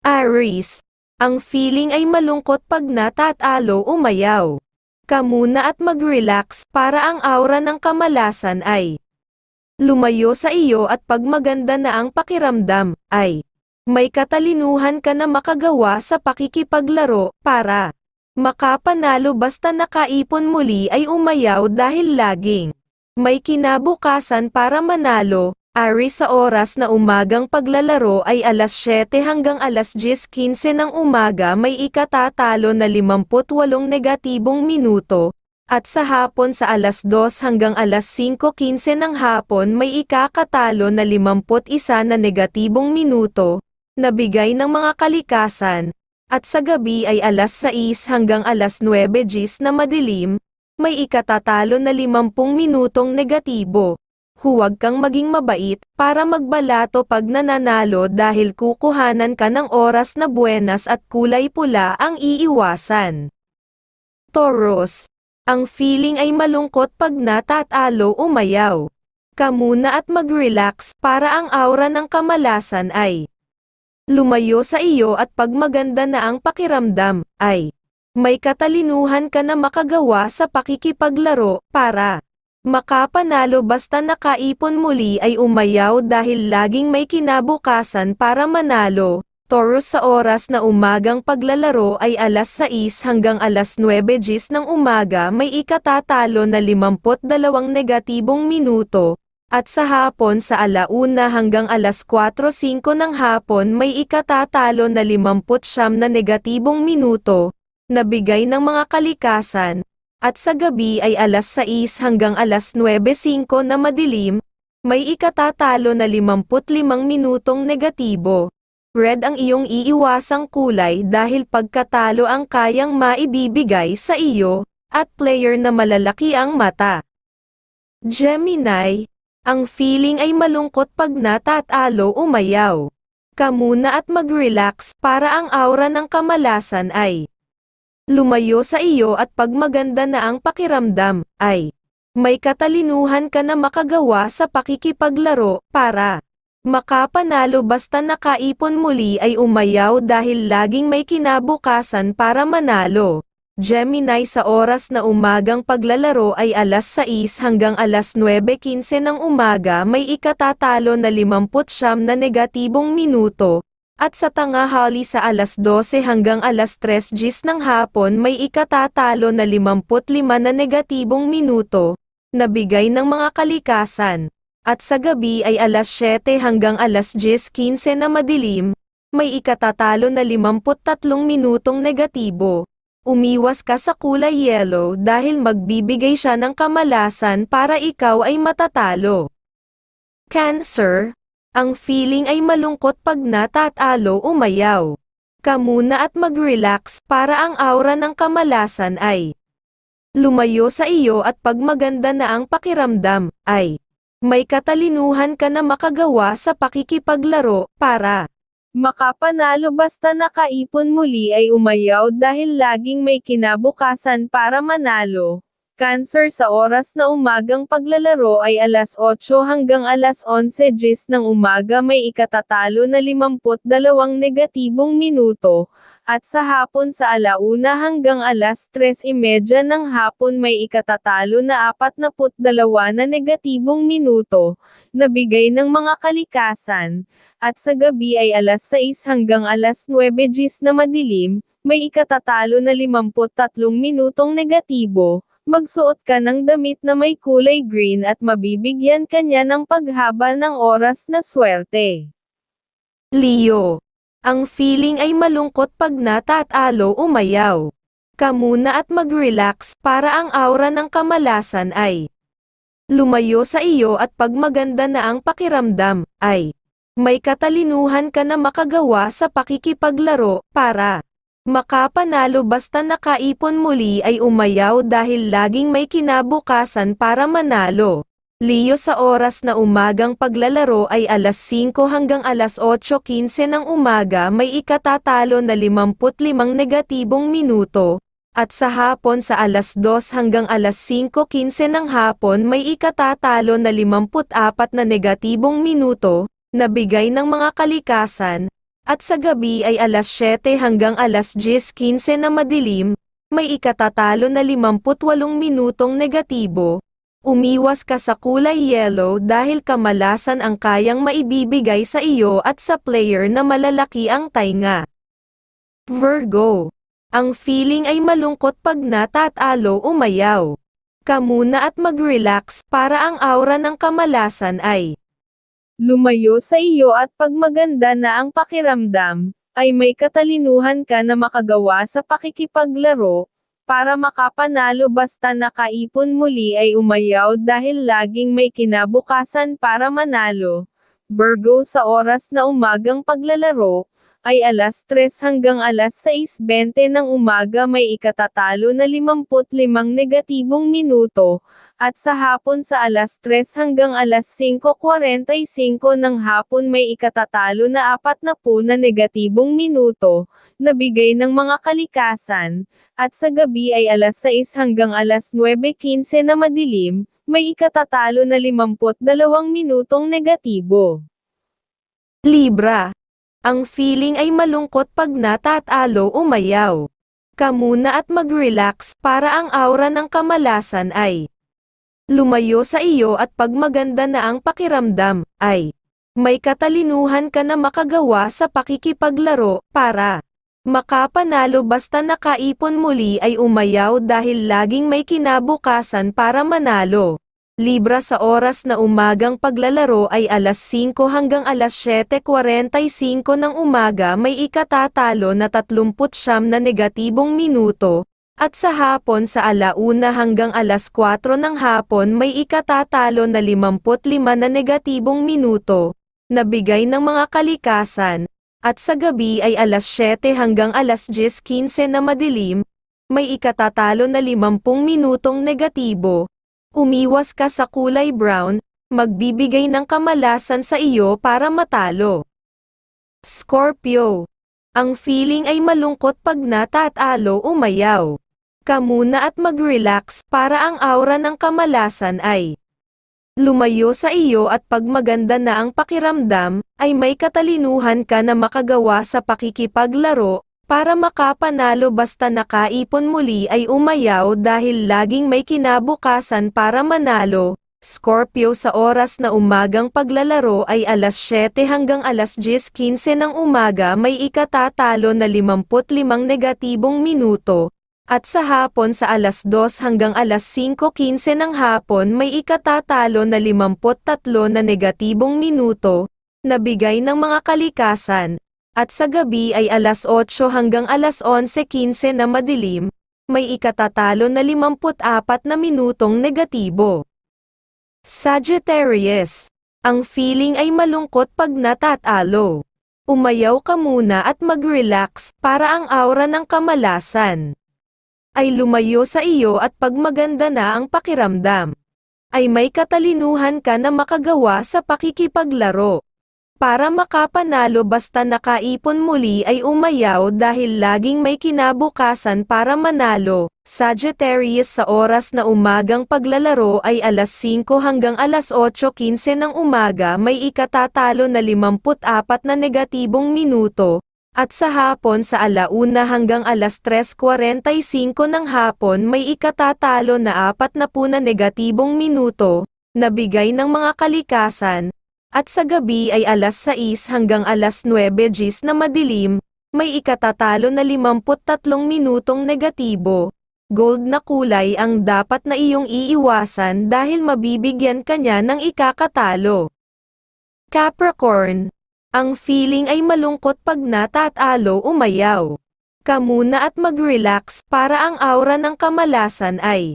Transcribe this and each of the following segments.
Aries, ang feeling ay malungkot pag natatalo umayaw. Ka muna at mag-relax para ang aura ng kamalasan ay lumayo sa iyo at pag maganda na ang pakiramdam, ay may katalinuhan ka na makagawa sa pakikipaglaro para makapanalo basta nakaipon muli ay umayaw dahil laging may kinabukasan para manalo. Aries sa oras na umagang paglalaro ay alas 7 hanggang alas 10.15 ng umaga may ikatatalo na 58 negatibong minuto, at sa hapon sa alas 2 hanggang alas 5.15 ng hapon may ikakatalo na 51 na negatibong minuto, na bigay ng mga kalikasan, at sa gabi ay alas 6 hanggang alas 9 gis na madilim, may ikatatalo na 50 minutong negatibo. Huwag kang maging mabait para magbalato pag nananalo dahil kukuhanan ka ng oras na buenas at kulay pula ang iiwasan. Taurus, ang feeling ay malungkot pag natatalo umayaw. Ka muna at mag-relax para ang aura ng kamalasan ay lumayo sa iyo at pag maganda na ang pakiramdam, ay may katalinuhan ka na makagawa sa pakikipaglaro para makapanalo basta nakaipon muli ay umayaw dahil laging may kinabukasan para manalo. Taurus sa oras na umagang paglalaro ay alas 6 hanggang alas 9 gis ng umaga may ikatatalo na 52 negatibong minuto, at sa hapon sa alauna hanggang alas 4.05 ng hapon may ikatatalo na 59 na negatibong minuto, na bigay ng mga kalikasan, at sa gabi ay alas 6 hanggang alas 9.05 na madilim, may ikatatalo na 55 minutong negatibo. Red ang iyong iiwasang kulay dahil pagkatalo ang kayang maibibigay sa iyo, at player na malalaki ang mata. Gemini, ang feeling ay malungkot pag natatalo umayaw. Ka muna at mag-relax para ang aura ng kamalasan ay lumayo sa iyo at pag maganda na ang pakiramdam, ay may katalinuhan ka na makagawa sa pakikipaglaro para makapanalo basta nakaipon muli ay umayaw dahil laging may kinabukasan para manalo. Gemini sa oras na umagang paglalaro ay alas 6 hanggang alas 9.15 ng umaga may ikatatalo na 59 na negatibong minuto, at sa tangahali sa alas 12 hanggang alas 3 gis ng hapon may ikatatalo na 55 na negatibong minuto, na bigay ng mga kalikasan. At sa gabi ay alas 7 hanggang alas 10.15 na madilim, may ikatatalo na 53 minutong negatibo. Umiwas ka sa kulay yellow dahil magbibigay siya ng kamalasan para ikaw ay matatalo. Cancer, ang feeling ay malungkot pag natatalo umayaw. Ka muna at mag-relax para ang aura ng kamalasan ay lumayo sa iyo at pag maganda na ang pakiramdam, ay may katalinuhan ka na makagawa sa pakikipaglaro para makapanalo basta nakaipon muli ay umayaw dahil laging may kinabukasan para manalo. Cancer sa oras na umagang paglalaro ay alas 8 hanggang alas 11 gis ng umaga may ikatatalo na 52 negatibong minuto, at sa hapon sa alauna hanggang alas 3.30 ng hapon may ikatatalo na 42 na negatibong minuto, na bigay ng mga kalikasan, at sa gabi ay alas 6 hanggang alas 9 gis na madilim, may ikatatalo na 53 minutong negatibo, magsuot ka ng damit na may kulay green at mabibigyan ka niya ng paghaba ng oras na swerte. Leo. Ang feeling ay malungkot pag natatalo umayaw. Ka muna at mag-relax para ang aura ng kamalasan ay lumayo sa iyo at pag maganda na ang pakiramdam, ay may katalinuhan ka na makagawa sa pakikipaglaro para makapanalo basta nakaipon muli ay umayaw dahil laging may kinabukasan para manalo. Leo sa oras na umagang paglalaro ay alas 5 hanggang alas 8.15 ng umaga may ikatatalo na 55 negatibong minuto, at sa hapon sa alas 2 hanggang alas 5.15 ng hapon may ikatatalo na 54 na negatibong minuto, na bigay ng mga kalikasan, at sa gabi ay alas 7 hanggang alas 10.15 na madilim, may ikatatalo na 58 minutong negatibo. Umiwas ka sa kulay yellow dahil kamalasan ang kayang maibibigay sa iyo at sa player na malalaki ang tainga. Virgo. Ang feeling ay malungkot pag natatalo umayaw. Ka muna at mag-relax para ang aura ng kamalasan ay lumayo sa iyo at pag maganda na ang pakiramdam, ay may katalinuhan ka na makagawa sa pakikipaglaro, para makapanalo basta nakaipon muli ay umayaw dahil laging may kinabukasan para manalo. Virgo sa oras na umagang paglalaro, ay alas 3 hanggang alas 6.20 ng umaga may ikatatalo na 55 negatibong minuto, at sa hapon sa alas 3 hanggang alas 5.45 ng hapon may ikatatalo na 40 na negatibong minuto, na bigay ng mga kalikasan, at sa gabi ay alas 6 hanggang alas 9.15 na madilim, may ikatatalo na 52 minutong negatibo. Libra. Ang feeling ay malungkot pag natatalo umayaw. Ka muna at mag-relax para ang aura ng kamalasan ay lumayo sa iyo at pag maganda na ang pakiramdam, ay may katalinuhan ka na makagawa sa pakikipaglaro para makapanalo basta nakaipon muli ay umayaw dahil laging may kinabukasan para manalo. Libra sa oras na umagang paglalaro ay alas 5 hanggang alas 7.45 ng umaga may ikatatalo na 39 na negatibong minuto, at sa hapon sa alauna hanggang alas 4 ng hapon may ikatatalo na 55 na negatibong minuto, na bigay ng mga kalikasan, at sa gabi ay alas 7 hanggang alas 10.15 na madilim, may ikatatalo na 50 minutong negatibo, Umiwas ka sa kulay brown, magbibigay ng kamalasan sa iyo para matalo. Scorpio. Ang feeling ay malungkot pag natatalo umayaw. Ka muna at mag-relax para ang aura ng kamalasan ay lumayo sa iyo at pag maganda na ang pakiramdam, ay may katalinuhan ka na makagawa sa pakikipaglaro, para makapanalo basta nakaipon muli ay umayaw dahil laging may kinabukasan para manalo. Scorpio sa oras na umagang paglalaro ay alas 7 hanggang alas 10.15 ng umaga may ikatatalo na 55 negatibong minuto, at sa hapon sa alas 2 hanggang alas 5.15 ng hapon may ikatatalo na 53 na negatibong minuto, na bigay ng mga kalikasan, at sa gabi ay alas 8 hanggang alas 11.15 na madilim, may ikatatalo na 54 na minutong negatibo. Sagittarius. Ang feeling ay malungkot pag natatalo. Umayaw ka muna at mag-relax para ang aura ng kamalasan ay lumayo sa iyo at pag maganda na ang pakiramdam ay may katalinuhan ka na makagawa sa pakikipaglaro. Para makapanalo basta nakaipon muli ay umayaw dahil laging may kinabukasan para manalo. Sagittarius sa oras na umagang paglalaro ay alas 5 hanggang alas 8.15 ng umaga may ikatatalo na 54 na negatibong minuto, at sa hapon sa alauna hanggang alas 3.45 ng hapon may ikatatalo na 40 na negatibong minuto, na bigay ng mga kalikasan, at sa gabi ay alas 6 hanggang alas 9 gis na madilim, may ikatatalo na 53 minutong negatibo. Gold na kulay ang dapat na iyong iiwasan dahil mabibigyan kanya ng ikakatalo. Capricorn. Ang feeling ay malungkot pag natatalo umayaw. Ka muna at mag-relax para ang aura ng kamalasan ay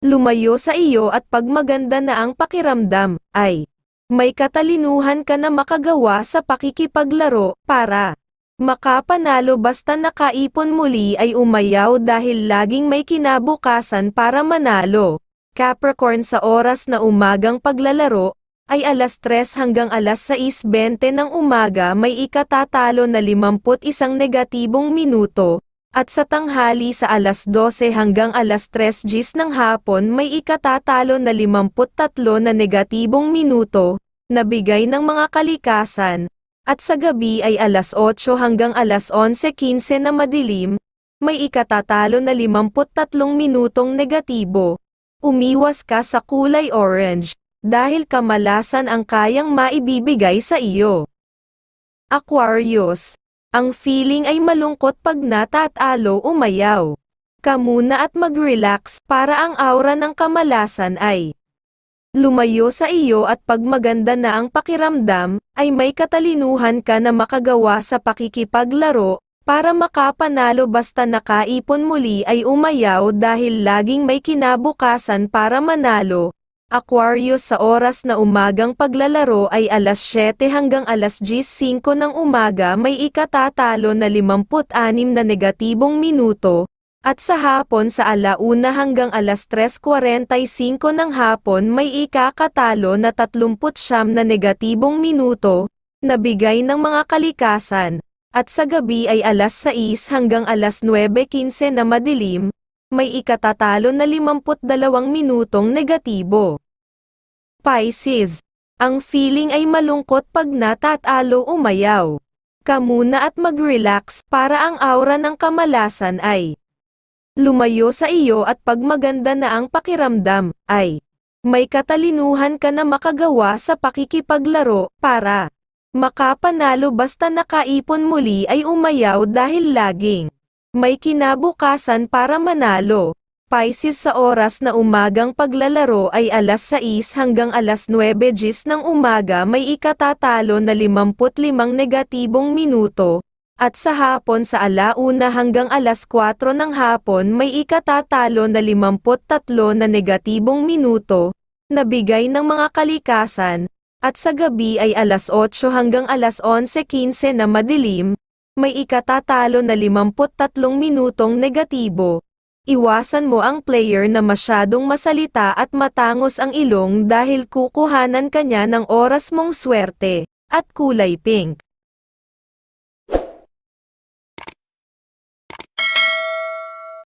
lumayo sa iyo at pag maganda na ang pakiramdam, ay may katalinuhan ka na makagawa sa pakikipaglaro, para makapanalo basta nakaipon muli ay umayaw dahil laging may kinabukasan para manalo. Capricorn sa oras na umagang paglalaro, ay alas 3 hanggang alas 6.20 ng umaga may ikatatalo na 51 negatibong minuto, at sa tanghali sa alas 12 hanggang alas 3 gis ng hapon may ikatatalo na 53 na negatibong minuto, na bigay ng mga kalikasan, at sa gabi ay alas 8 hanggang alas 11.15 na madilim, may ikatatalo na 53 minutong negatibo. Umiwas ka sa kulay orange, dahil kamalasan ang kayang maibibigay sa iyo. Aquarius, ang feeling ay malungkot pag natatalo umayaw. Ka muna at mag-relax para ang aura ng kamalasan ay lumayo sa iyo at pag maganda na ang pakiramdam, ay may katalinuhan ka na makagawa sa pakikipaglaro, para makapanalo basta nakaipon muli ay umayaw dahil laging may kinabukasan para manalo. Aquarius sa oras na umagang paglalaro ay alas 7 hanggang alas 10.05 ng umaga may ikatatalo na 56 na negatibong minuto, at sa hapon sa alauna hanggang alas 3.45 ng hapon may ikakatalo na 39 na negatibong minuto, na bigay ng mga kalikasan, at sa gabi ay alas 6 hanggang alas 9.15 na madilim, may ikatatalo na 52 minutong negatibo. Pisces, ang feeling ay malungkot pag natatalo umayaw. Ka muna at mag-relax para ang aura ng kamalasan ay lumayo sa iyo at pag maganda na ang pakiramdam, ay may katalinuhan ka na makagawa sa pakikipaglaro para makapanalo basta nakaipon muli ay umayaw dahil laging may kinabukasan para manalo. Pisces sa oras na umagang paglalaro ay alas 6 hanggang alas 9 gis ng umaga may ikatatalo na 55 negatibong minuto, at sa hapon sa alauna hanggang alas 4 ng hapon may ikatatalo na 53 na negatibong minuto, na bigay ng mga kalikasan, at sa gabi ay alas 8 hanggang alas 11.15 na madilim, may ikatatalo na 53 minutong negatibo. Iwasan mo ang player na masyadong masalita at matangos ang ilong dahil kukuhanan kanya ng oras mong swerte, at kulay pink.